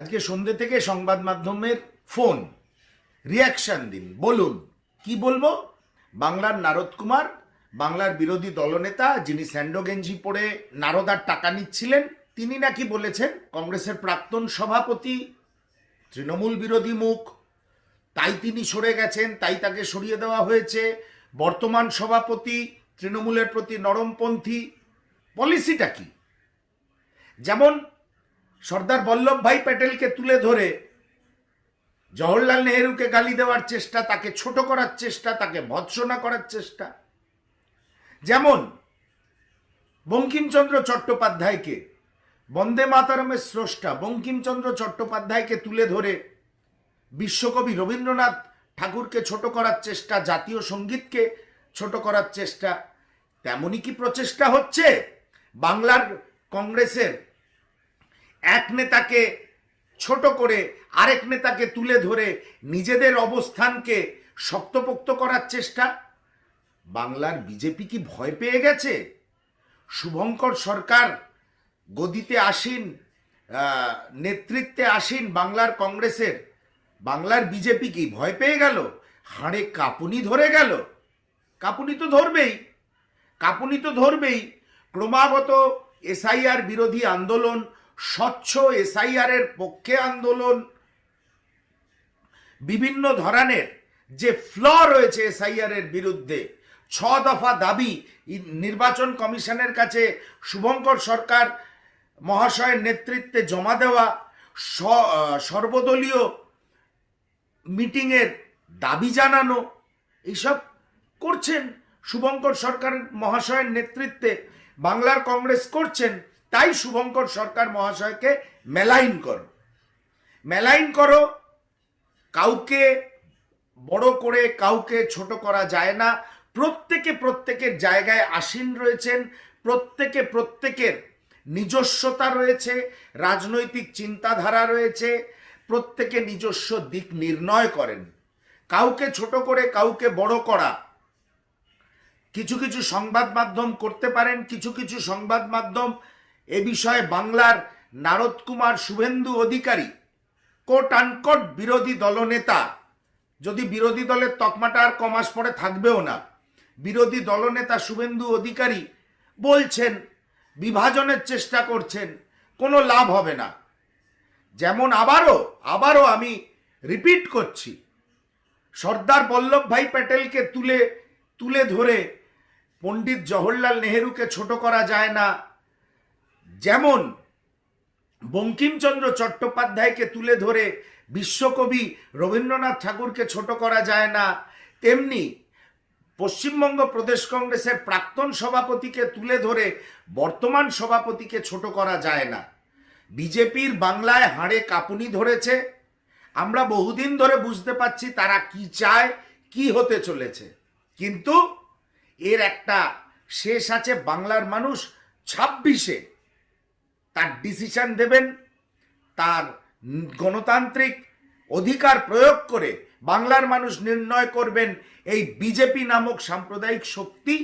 আজকে সন্ধ্যে থেকে সংবাদ মাধ্যমের ফোন রিয়াকশন দিন, বলুন, কি বলব? বাংলার নারদ কুমার, বাংলার বিরোধী দলনেতা যিনি স্যান্ডো গেঞ্জি পরে নারদার টাকা নিচ্ছিলেন, তিনি নাকি বলেছেন কংগ্রেসের প্রাক্তন সভাপতি তৃণমূল বিরোধী মুখ, তাই তিনি সরে গেছেন, তাই তাকে সরিয়ে দেওয়া হয়েছে। বর্তমান সভাপতি তৃণমূলের প্রতি নরমপন্থী পলিসিটা কি? যেমন সর্দার বল্লভভাই প্যাটেলকে তুলে ধরে জওহরলাল নেহরুকে গালি দেওয়ার চেষ্টা, তাকে ছোট করার চেষ্টা, তাকে ভৎসনা করার চেষ্টা। যেমন বঙ্কিমচন্দ্র চট্টোপাধ্যায়কে, বন্দে মাতারমের স্রষ্টা বঙ্কিমচন্দ্র চট্টোপাধ্যায়কে তুলে ধরে বিশ্বকবি রবীন্দ্রনাথ ঠাকুরকে ছোট করার চেষ্টা, জাতীয় সঙ্গীতকে ছোট করার চেষ্টা, তেমনই কি প্রচেষ্টা হচ্ছে? বাংলার কংগ্রেসের এক নেতাকে ছোট করে আরেক নেতাকে তুলে ধরে নিজেদের অবস্থানকে শক্তপোক্ত করার চেষ্টা? বাংলার বিজেপি কি ভয় পেয়ে গেছে? শুভঙ্কর সরকার গদিতে আসীন নেতৃত্বে আসীন বাংলার কংগ্রেসের, বাংলার বিজেপি কি ভয় পেয়ে গেল? হাড়ে কাঁপুনি ধরে গেল? কাঁপুনি তো ধরবেই। কাঁপুনি তো ধরবেই। ক্রমাগত এসআইআর বিরোধী আন্দোলন স্বচ্ছ এসআইআর এর পক্ষে আন্দোলন। বিভিন্ন ধরনের যে ফ্ল রয়েছে এসআইআর এর বিরুদ্ধে ছ দফা দাবি নির্বাচন কমিশনের কাছে শুভঙ্কর সরকার মহাশয়ের নেতৃত্বে জমা দেওয়া সর্বদলীয় মিটিংয়ের দাবি জানানো এইসব করছেন। শুভঙ্কর সরকার মহাশয়ের নেতৃত্বে বাংলার কংগ্রেস করছেন। তাই শুভঙ্কর সরকার মহাশয়কে মেলাইন করো। মেলাইন করো, কাউকে বড় করে, কাউকে ছোট করা যায় না। প্রত্যেকে প্রত্যেকের জায়গায় আসীন রয়েছেন, প্রত্যেকে প্রত্যেকের নিজস্বতা রয়েছে, রাজনৈতিক চিন্তাধারা রয়েছে, প্রত্যেকে নিজস্ব দিক নির্ণয় করেন। কাউকে ছোট করে, কাউকে বড় করা। কিছু কিছু সংবাদ মাধ্যম করতে পারেন, কিছু কিছু সংবাদ মাধ্যম এ বিষয়ে বাংলার নারদ কুমার শুভেন্দু অধিকারী কোট আনকোট বিরোধী দলনেতা, যদি বিরোধী দলের তকমাটা আর কমাস পরে থাকবেও না, বিরোধী দলনেতা শুভেন্দু অধিকারী বলছেন, বিভাজনের চেষ্টা করছেন, কোনো লাভ হবে না। যেমন আবারও আবারও আমি রিপিট করছি, সর্দার বল্লভভাই প্যাটেলকে তুলে তুলে ধরে পণ্ডিত জওহরলাল নেহেরুকে ছোট করা যায় না যেমন বঙ্কিমচন্দ্র চট্টোপাধ্যায়কে তুলে ধরে বিশ্বকবি রবীন্দ্রনাথ ঠাকুরকে ছোট করা যায় না, তেমনি পশ্চিমবঙ্গ প্রদেশ কংগ্রেসের প্রাক্তন সভাপতিকে তুলে ধরে বর্তমান সভাপতিকে ছোট করা যায় না। বিজেপির বাংলায় হাড়ে কাঁপুনি ধরেছে। আমরা বহুদিন ধরে বুঝতে পারছি তারা কি চায়, কি হতে চলেছে। কিন্তু এর একটা শেষ আছে বাংলার মানুষ ছাব্বিশে। তার ডিসিশন দেবেন, তার গণতান্ত্রিক অধিকার প্রয়োগ করে বাংলার মানুষ নির্ণয় করবেন এই বিজেপি নামক সাম্প্রদায়িক শক্তি,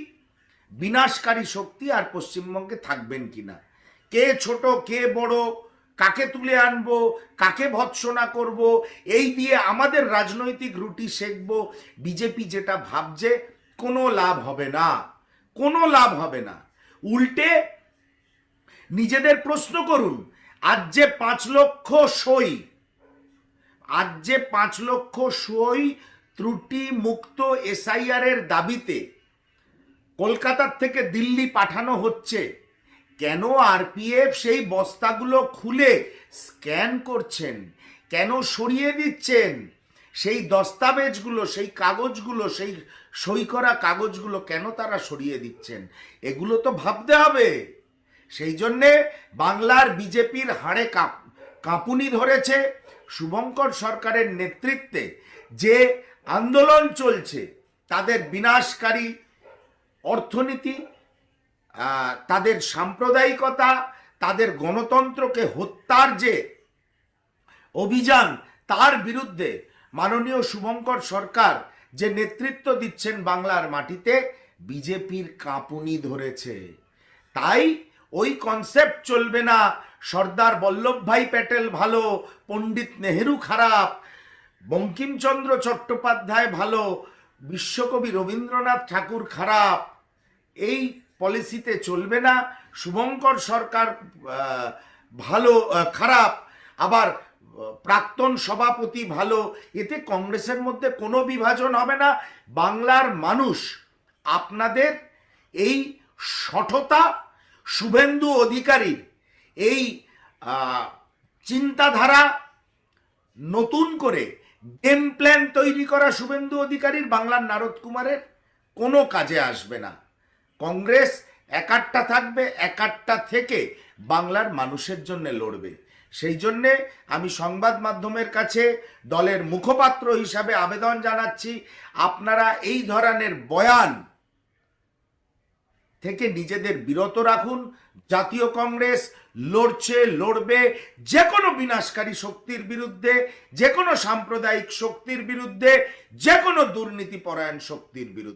বিনাশকারী শক্তি আর পশ্চিমবঙ্গে থাকবেন কিনা। কে ছোট, কে বড়, কাকে তুলে আনব, কাকে ভৎসনা করব, এই দিয়ে আমাদের রাজনৈতিক রুটি শেখব বিজেপি যেটা ভাবছে, কোনো লাভ হবে না, কোনো লাভ হবে না। উল্টে নিজেদের প্রশ্ন করুন, আজ যে পাঁচ লক্ষ সই, আজ যে পাঁচ লক্ষ সই ত্রুটি মুক্ত এসআইআর এর দাবিতে কলকাতার থেকে দিল্লি পাঠানো হচ্ছে, কেন আরপিএফ সেই বস্তাগুলো খুলে স্ক্যান করছেন, কেন সরিয়ে দিচ্ছেন? সেই দস্তাবেজগুলো, সেই কাগজগুলো, সেই সই করা কাগজগুলো কেন তারা সরিয়ে দিচ্ছেন? এগুলো তো ভাবতে হবে। সেই জন্যে বাংলার বিজেপির হাড়ে কাঁপ, কাঁপুনি ধরেছে শুভঙ্কর সরকারের নেতৃত্বে যে আন্দোলন চলছে, তাদের বিনাশকারী অর্থনীতি তাদের সাম্প্রদায়িকতা, তাদের গণতন্ত্রকে হত্যার যে অভিযান, তার বিরুদ্ধে মাননীয় শুভঙ্কর সরকার যে নেতৃত্ব দিচ্ছেন বাংলার মাটিতে, বিজেপির কাঁপুনি ধরেছে। তাই ওই কনসেপ্ট চলবে না। সর্দার বল্লভভাই প্যাটেল ভালো, পণ্ডিত নেহেরু খারাপ, বঙ্কিমচন্দ্র চট্টোপাধ্যায় ভালো, বিশ্বকবি রবীন্দ্রনাথ ঠাকুর খারাপ। এই পলিসিতে চলবে না। শুভঙ্কর সরকার ভালো খারাপ। আবার প্রাক্তন সভাপতি ভালো। এতে কংগ্রেসের মধ্যে কোনো বিভাজন হবে না। বাংলার মানুষ, আপনাদের এই সঠতা শুভেন্দু অধিকারীর এই চিন্তাধারা নতুন করে গেম প্ল্যান তৈরি করা শুভেন্দু অধিকারীর বাংলার নারদ কুমারের কোনো কাজে আসবে না। কংগ্রেস একাট্টা থাকবে, একাট্টা থেকে বাংলার মানুষের জন্য লড়বে। সেই জন্যে আমি সংবাদ মাধ্যমের কাছে দলের মুখপাত্র হিসাবে আবেদন জানাচ্ছি, আপনারা এই ধরনের বয়ান থেকে নিজেদের বিরত রাখুন। জাতীয় কংগ্রেস লড়ছে, লড়বে যে কোনো বিনাশকারী শক্তির বিরুদ্ধে যে কোনো সাম্প্রদায়িক শক্তির বিরুদ্ধে যে কোনো দুর্নীতিপরায়ণ শক্তির বিরুদ্ধে।